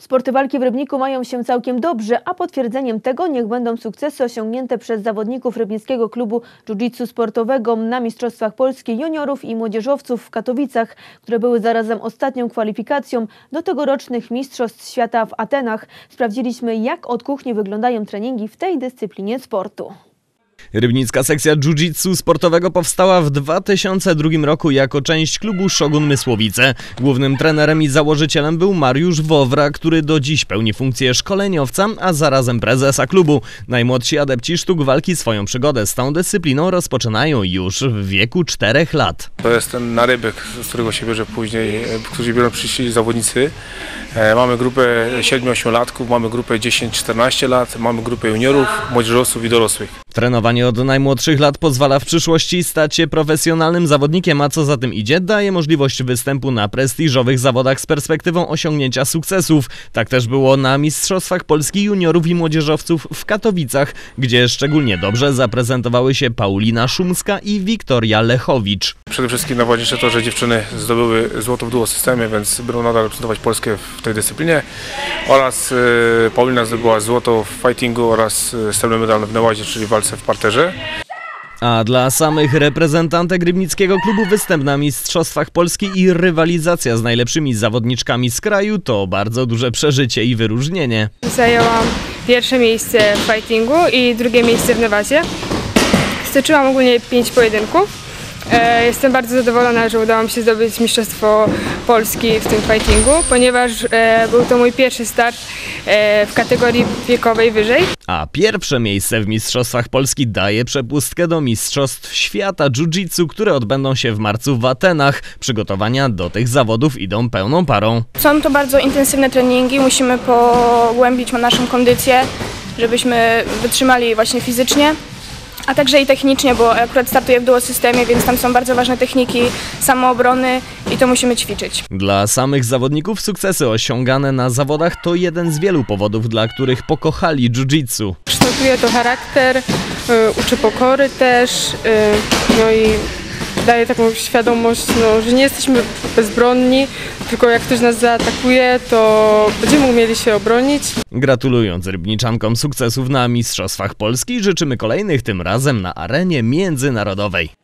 Sporty walki w Rybniku mają się całkiem dobrze, a potwierdzeniem tego niech będą sukcesy osiągnięte przez zawodników Rybnickiego Klubu Jiu-Jitsu Sportowego na Mistrzostwach Polski juniorów i młodzieżowców w Katowicach, które były zarazem ostatnią kwalifikacją do tegorocznych Mistrzostw Świata w Atenach. Sprawdziliśmy, jak od kuchni wyglądają treningi w tej dyscyplinie sportu. Rybnicka sekcja jiu-jitsu sportowego powstała w 2002 roku jako część klubu Szogun Mysłowice. Głównym trenerem i założycielem był Mariusz Wowra, który do dziś pełni funkcję szkoleniowca, a zarazem prezesa klubu. Najmłodsi adepci sztuk walki swoją przygodę z tą dyscypliną rozpoczynają już w wieku 4 lat. To jest ten narybek, z którego się bierze później, którzy biorą przyszli zawodnicy. E, Mamy grupę 7-8 latków, mamy grupę 10-14 lat, mamy grupę juniorów, młodzieżowców i dorosłych. Trenowanie od najmłodszych lat pozwala w przyszłości stać się profesjonalnym zawodnikiem, a co za tym idzie, daje możliwość występu na prestiżowych zawodach z perspektywą osiągnięcia sukcesów. Tak też było na Mistrzostwach Polski juniorów i młodzieżowców w Katowicach, gdzie szczególnie dobrze zaprezentowały się Paulina Szumska i Wiktoria Lechowicz. Przede wszystkim najważniejsze to, że dziewczyny zdobyły złoto w duo systemie, więc będą nadal reprezentować Polskę w tej dyscyplinie. Oraz e, Paulina zdobyła złoto w fightingu oraz e, srebrny medal w nełazie, czyli w walce w parterze. A dla samych reprezentantek rybnickiego klubu występ na Mistrzostwach Polski i rywalizacja z najlepszymi zawodniczkami z kraju to bardzo duże przeżycie i wyróżnienie. Zajęłam pierwsze miejsce w fightingu i drugie miejsce w Nevazie. Stoczyłam ogólnie pięć pojedynków. E, Jestem bardzo zadowolona, że udało mi się zdobyć Mistrzostwo Polski w tym fightingu, ponieważ e, był to mój pierwszy start e, w kategorii wiekowej wyżej. A pierwsze miejsce w Mistrzostwach Polski daje przepustkę do Mistrzostw Świata Jiu-Jitsu, które odbędą się w marcu w Atenach. Przygotowania do tych zawodów idą pełną parą. Są to bardzo intensywne treningi, musimy pogłębić naszą kondycję, żebyśmy wytrzymali właśnie fizycznie, a także i technicznie, bo akurat startuję w duo systemie, więc tam są bardzo ważne techniki samoobrony i to musimy ćwiczyć. Dla samych zawodników sukcesy osiągane na zawodach to jeden z wielu powodów, dla których pokochali jiu-jitsu. Kształtuje to charakter, y, uczy pokory też, y, no i daje taką świadomość, no, że nie jesteśmy bezbronni, tylko jak ktoś nas zaatakuje, to będziemy umieli się obronić. Gratulując rybniczankom sukcesów na Mistrzostwach Polski, życzymy kolejnych tym razem na arenie międzynarodowej.